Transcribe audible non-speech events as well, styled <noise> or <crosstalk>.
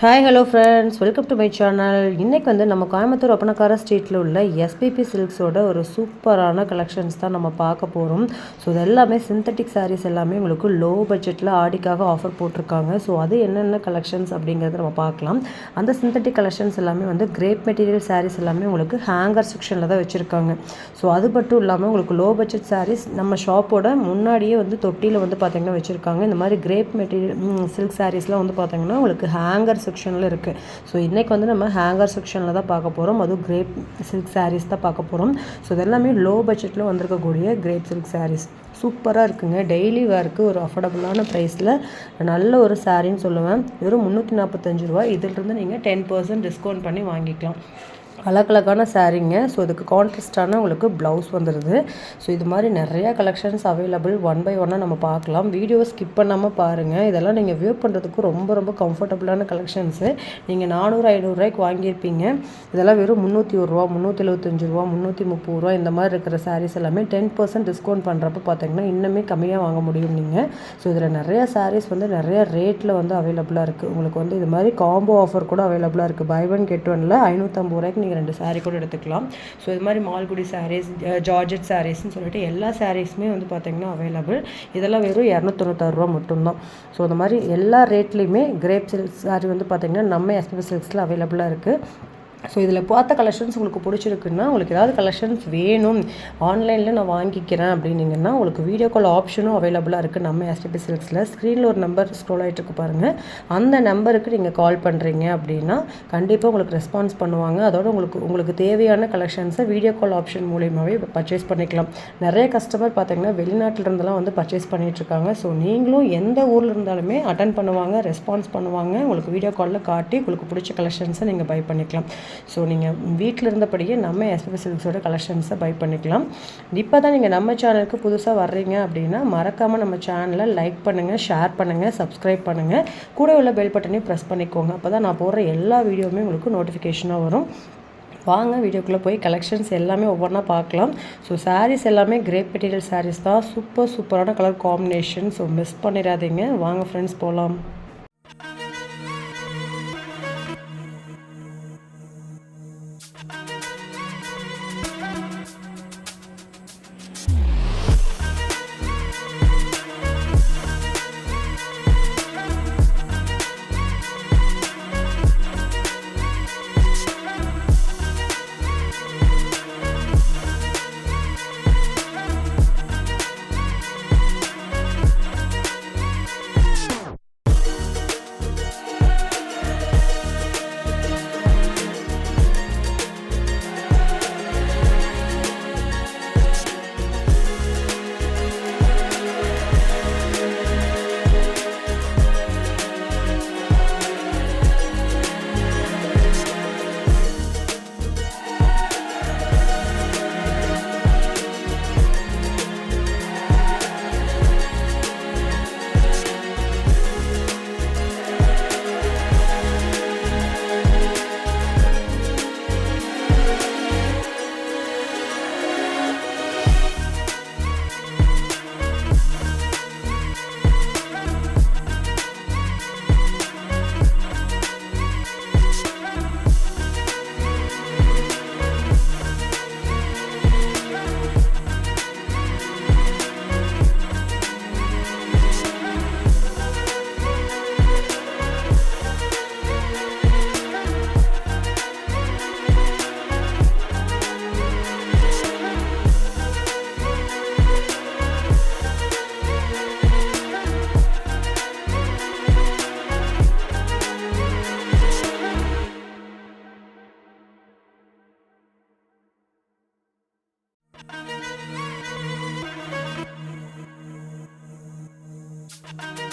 Hi hello friends welcome to my channel இன்றைக்கி வந்து நம்ம கோயம்புத்தூர் ஒப்பனக்கார ஸ்ட்ரீட்டில் உள்ள எஸ்பிபி சில்க்ஸோட ஒரு சூப்பரான கலெக்ஷன்ஸ் தான் நம்ம பார்க்க போகிறோம் ஸோ இது எல்லாமே சிந்தட்டிக் சாரீஸ் எல்லாமே உங்களுக்கு லோ பட்ஜெட்டில் ஆடிக்காக ஆஃபர் போட்டிருக்காங்க. ஸோ அது என்னென்ன கலெக்ஷன்ஸ் அப்படிங்கிறத நம்ம பார்க்கலாம். அந்த சிந்தட்டிக் கலெக்ஷன்ஸ் எல்லாமே வந்து கிரேப் மெட்டீரியல் சாரீஸ் எல்லாமே உங்களுக்கு ஹேங்கர் செக்ஷனில் தான் வச்சுருக்காங்க. ஸோ அது மட்டும் இல்லாமல் உங்களுக்கு லோ பட்ஜெட் சாரீஸ் நம்ம ஷாப்போட முன்னாடியே வந்து தொட்டியில் வந்து பார்த்திங்கன்னா வச்சுருக்காங்க. இந்த மாதிரி கிரேப் மெட்டீரியல் சில்க் சாரீஸ்லாம் வந்து பார்த்திங்கன்னா உங்களுக்கு ஹேங்கர் செக்ஷனில் இருக்குது ஸோ இன்றைக்கி வந்து நம்ம ஹேங்கர் செக்ஷனில் தான் பார்க்க போகிறோம் அதுவும் கிரேப் சில்க் சாரீஸ் தான் பார்க்க போகிறோம் ஸோ இதெல்லாமே லோ பட்ஜெட்டில் வந்திருக்கக்கூடிய கிரேப் சில்க் சாரீஸ் சூப்பராக இருக்குங்க. டெய்லி வேர்க்கு ஒரு அஃபோர்டபுளான ப்ரைஸில் நல்ல ஒரு சாரின்னு சொல்லுவேன். வெறும் முந்நூற்றி நாற்பத்தஞ்சு ரூபா இதிலிருந்து நீங்கள் டென் பர்சன்ட் டிஸ்கவுண்ட் பண்ணி வாங்கிக்கலாம். அழகழகான சாரீங்க ஸோ இதுக்கு கான்ட்ரஸ்டான உங்களுக்கு ப்ளவுஸ் வந்துடுது ஸோ இது மாதிரி நிறையா கலெக்ஷன்ஸ் அவைலபிள் ஒன் பை ஒன்னாக நம்ம பார்க்கலாம். வீடியோ ஸ்கிப் பண்ணாமல் பாருங்கள் இதெல்லாம் நீங்கள் வியூ பண்ணுறதுக்கு ரொம்ப ரொம்ப கம்ஃபர்டபுளான கலெக்ஷன்ஸு நீங்கள் நானூறு ஐநூறுரூவாய்க்கு வாங்கியிருப்பீங்க. இதெல்லாம் வெறும் முந்நூற்றி ஒரு ரூபா முந்நூற்றி எழுபத்தஞ்சு ரூபா முந்நூற்றி முப்பது ரூபா இந்த மாதிரி இருக்கிற சாரீஸ் எல்லாமே டென் பர்சன்ட் டிஸ்கவுண்ட் பண்ணுறப்ப பார்த்தீங்கன்னா இன்னுமே கம்மியாக வாங்க முடியும் நீங்கள் ஸோ இதில் நிறையா சாரீஸ் வந்து நிறையா ரேட்டில் வந்து அவைலபிளாக இருக்குது உங்களுக்கு வந்து இது மாதிரி காம்போ ஆஃபர் கூட அவைலபிளாக இருக்குது பை ஒன் கெட் ஒனில் ஐநூற்றம்பது ரூபாய்க்கு நீங்கள் ரெண்டு சாரீ கூட எடுத்துக்கலாம். ஸோ இது மாதிரி மால்குடி சாரீஸ் ஜார்ஜெட் சாரீஸ்னு சொல்லிட்டு எல்லா சாரீஸுமே வந்து பார்த்திங்கன்னா அவைலபிள் இதெல்லாம் வெறும் இரநூத்தொண்ணூத்தாறுரூவா மட்டும்தான். ஸோ இந்த மாதிரி எல்லா ரேட்லேயுமே கிரேப் சில்க் சாரீ வந்து பார்த்திங்கன்னா நம்ம எஸ்பிபி சில்க்ஸில் அவைலபிளாக இருக்குது ஸோ இதில் பார்த்த கலெக்ஷன்ஸ் உங்களுக்கு பிடிச்சிருக்குன்னா உங்களுக்கு ஏதாவது கலெக்ஷன்ஸ் வேணும் ஆன்லைனில் நான் வாங்கிக்கிறேன் அப்படின்னீங்கன்னா உங்களுக்கு வீடியோ கால் ஆப்ஷனும் அவைலபிளாக இருக்குது நம்ம எஸ்டிபி சில்க்ஸில் ஸ்க்ரீனில் ஒரு நம்பர் ஸ்க்ரோல் ஆகிட்டு இருக்கு பாருங்கள் அந்த நம்பருக்கு நீங்கள் கால் பண்ணுறீங்க அப்படின்னா கண்டிப்பாக உங்களுக்கு ரெஸ்பான்ஸ் பண்ணுவாங்க. அதோட உங்களுக்கு உங்களுக்கு தேவையான கலெக்ஷன்ஸை வீடியோ கால் ஆப்ஷன் மூலியமாகவே பர்ச்சேஸ் பண்ணிக்கலாம். நிறைய கஸ்டமர் பார்த்தீங்கன்னா வெளிநாட்டில் வந்து பர்ச்சேஸ் பண்ணிகிட்ருக்காங்க ஸோ நீங்களும் எந்த ஊரில் இருந்தாலுமே அட்டன் பண்ணுவாங்க ரெஸ்பான்ஸ் பண்ணுவாங்க. உங்களுக்கு வீடியோ காலில் காட்டி உங்களுக்கு பிடிச்ச கலெக்ஷன்ஸை நீங்கள் பை பண்ணிக்கலாம். ஸோ நீங்கள் வீட்டில் இருந்தபடியே நம்ம எஸ்பிபி சில்க்ஸோட கலெக்ஷன்ஸை பை பண்ணிக்கலாம். இப்போ தான் நீங்கள் நம்ம சேனலுக்கு புதுசாக வர்றீங்க அப்படின்னா மறக்காமல் நம்ம சேனலை லைக் பண்ணுங்கள் ஷேர் பண்ணுங்கள் சப்ஸ்கிரைப் பண்ணுங்கள் கூட உள்ள பெல் பட்டனையும் ப்ரெஸ் பண்ணிக்கோங்க. அப்போ தான் நான் போடுற எல்லா வீடியோவுமே உங்களுக்கு நோட்டிஃபிகேஷனாக வரும். வாங்க வீடியோக்குள்ளே போய் கலெக்ஷன்ஸ் எல்லாமே ஒவ்வொன்றா பார்க்கலாம். ஸோ சாரீஸ் எல்லாமே கிரேப் மெட்டீரியல் சாரீஸ் தான். சூப்பர் சூப்பரான கலர் காம்பினேஷன் ஸோ மிஸ் பண்ணிடாதீங்க. வாங்க ஃப்ரெண்ட்ஸ் போகலாம் Música Bye. <laughs>